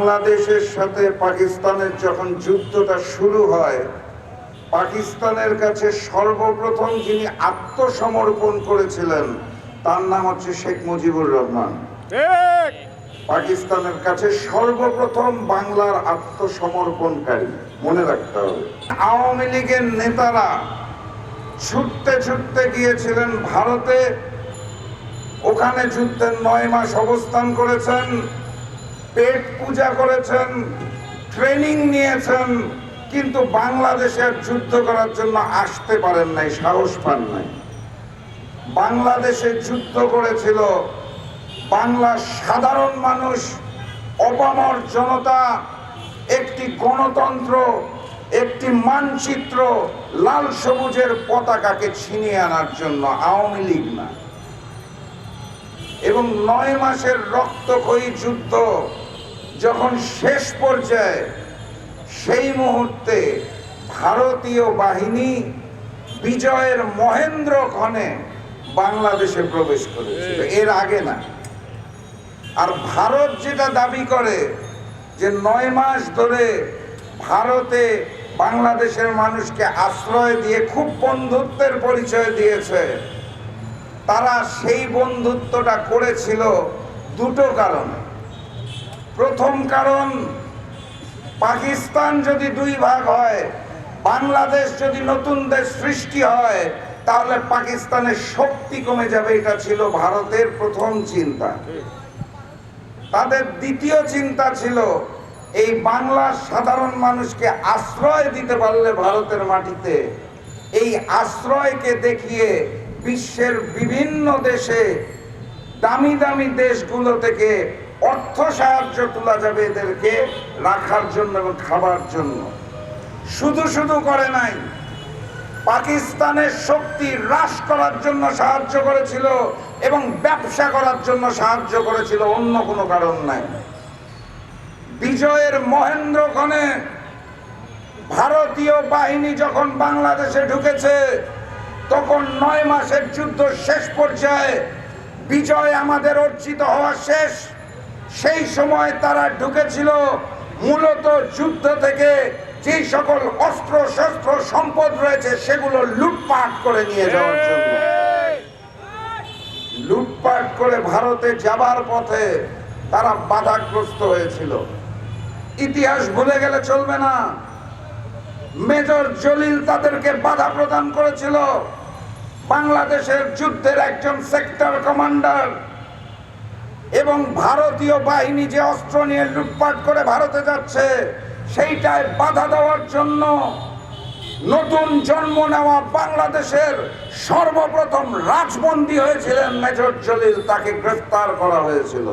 বাংলাদেশের সাথে পাকিস্তানের যখন যুদ্ধটা শুরু হয় পাকিস্তানের কাছে সর্বপ্রথম যিনি আত্মসমর্পণ করেছিলেন তার নাম হচ্ছে শেখ মুজিবুর রহমান। পাকিস্তানের কাছে সর্বপ্রথম বাংলার আত্মসমর্পণকারী মনে রাখতে হবে। আওয়ামী লীগের নেতারা ছুটতে ছুটতে গিয়েছিলেন ভারতে। ওখানে যুদ্ধের নয় মাস অবস্থান করেছেন। পেট পূজা করেছেন ট্রেনিং নিয়েছেন, কিন্তু বাংলাদেশের যুদ্ধ করার জন্য আসতে পারেন নাই, সাহস পান নাই। বাংলাদেশে যুদ্ধ করেছিল বাংলার সাধারণ মানুষ অপামর জনতা, একটি গণতন্ত্র, একটি মানচিত্র লাল সবুজের পতাকাকে ছিনিয়ে আনার জন্য আওয়ামী লীগ না। এবং নয় মাসের রক্তক্ষয়ী যুদ্ধ যখন শেষ পর্যায়ে সেই মুহূর্তে ভারতীয় বাহিনী বিজয়ের মহেন্দ্র ক্ষণে বাংলাদেশে প্রবেশ করেছিল। এর আগে না। আর ভারত যেটা দাবি করে যে নয় মাস ধরে ভারতে বাংলাদেশের মানুষকে আশ্রয় দিয়ে খুব বন্ধুত্বের পরিচয় দিয়েছে তারা সেই বন্ধুত্বটা করেছিল দুটো কারণে। প্রথম কারণ, পাকিস্তান যদি দুই ভাগ হয়, বাংলাদেশ যদি নতুন দেশ সৃষ্টি হয়, তাহলে পাকিস্তানের শক্তি কমে যাবে, এটা ছিল ভারতের প্রথম চিন্তা। তাদের দ্বিতীয় চিন্তা ছিল, এই বাংলার সাধারণ মানুষকে আশ্রয় দিতে পারলে ভারতের মাটিতে, এই আশ্রয়কে দেখিয়ে বিশ্বের বিভিন্ন দেশে দামি দামি দেশগুলো থেকে অর্থ সাহায্য তোলা যাবে এদেরকে রাখার জন্য এবং খাবার জন্য। শুধু শুধু করে নাই, পাকিস্তানের শক্তি হ্রাস করার জন্য সাহায্য করেছিল এবং ব্যবসা করার জন্য সাহায্য করেছিল, অন্য কোনো কারণ নাই। বিজয়ের মহেন্দ্রক্ষণে ভারতীয় বাহিনী যখন বাংলাদেশে ঢুকেছে, তখন নয় মাসের যুদ্ধ শেষ পর্যায়ে বিজয় আমাদের অর্জিত হওয়া শেষ। সেই সময় তারা ঢুকেছিল মূলত যুদ্ধ থেকে। যে সকল অস্ত্র, শস্ত্র, সম্পদ রয়েছে, সেগুলো লুটপাট করে নিয়ে যাওয়ার জন্য। লুটপাট করে ভারতে যাবার পথে তারা বাধাগ্রস্ত হয়েছিল। ইতিহাস ভুলে গেলে চলবে না। মেজর জলিল তাদেরকে বাধা প্রদান করেছিল। বাংলাদেশের যুদ্ধের একজন সেক্টর কমান্ডার এবং ভারতীয় বাহিনী যে অস্ত্র নিয়ে লুটপাট করে ভারতে যাচ্ছে, সেইটায় বাধা দেওয়ার জন্য নতুন জন্ম নেওয়া বাংলাদেশের সর্বপ্রথম রাজবন্দী হয়েছিলেন মেজর জলিল, তাকে গ্রেফতার করা হয়েছিল।